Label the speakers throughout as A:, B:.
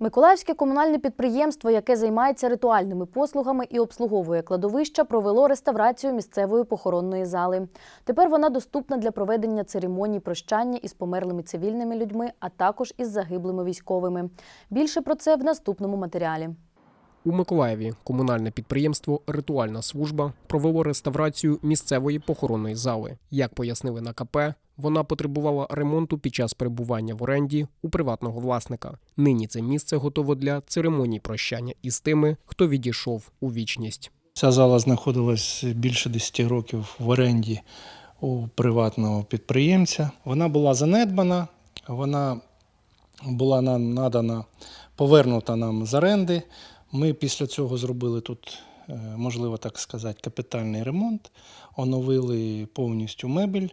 A: Миколаївське комунальне підприємство, яке займається ритуальними послугами і обслуговує кладовища, провело реставрацію місцевої похоронної зали. Тепер вона доступна для проведення церемоній прощання із померлими цивільними людьми, а також із загиблими військовими. Більше про це в наступному матеріалі.
B: У Миколаєві комунальне підприємство Ритуальна служба провело реставрацію місцевої похоронної зали. Як пояснили на КП, вона потребувала ремонту під час перебування в оренді у приватного власника. Нині це місце готово для церемоній прощання із тими, хто відійшов у вічність.
C: Ця зала знаходилась більше 10 років в оренді у приватного підприємця. Вона була занедбана, вона була нам надана, повернута нам з оренди. Ми після цього зробили тут, е, можливо так сказати, капітальний ремонт, оновили повністю мебель,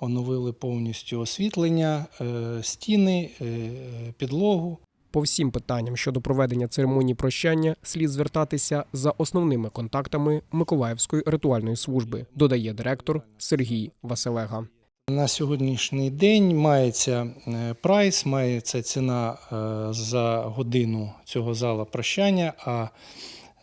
C: оновили повністю освітлення, е, стіни, е, підлогу.
B: По всім питанням щодо проведення церемонії прощання слід звертатися за основними контактами Миколаївської ритуальної служби, додає директор Сергій Василега.
C: На сьогоднішній день мається е, прайс, мається ціна е, за годину цього зала прощання. А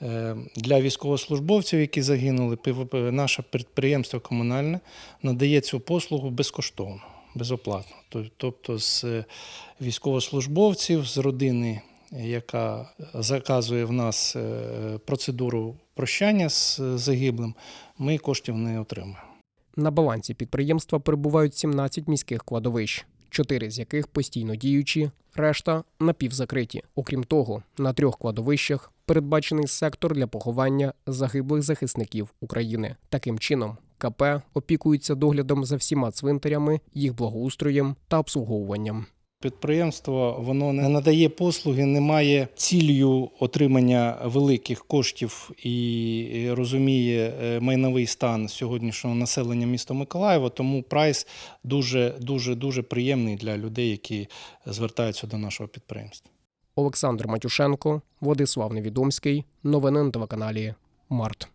C: е, для військовослужбовців, які загинули, наше підприємство комунальне надає цю послугу безкоштовно, безоплатно. Тобто з військовослужбовців, з родини, яка заказує в нас процедуру прощання з загиблим, ми коштів не отримуємо.
B: На балансі підприємства перебувають 17 міських кладовищ, чотири з яких постійно діючі, решта напівзакриті. Окрім того, на трьох кладовищах передбачений сектор для поховання загиблих захисників України. Таким чином, КП опікується доглядом за всіма цвинтарями, їх благоустроєм та обслуговуванням.
C: Підприємство воно не надає послуги, не має ціллю отримання великих коштів і розуміє е, майновий стан сьогоднішнього населення міста Миколаєва. Тому прайс дуже дуже дуже приємний для людей, які звертаються до нашого підприємства.
B: Олександр Матюшенко, Владислав Невідомський. Новини на телеканалі Март.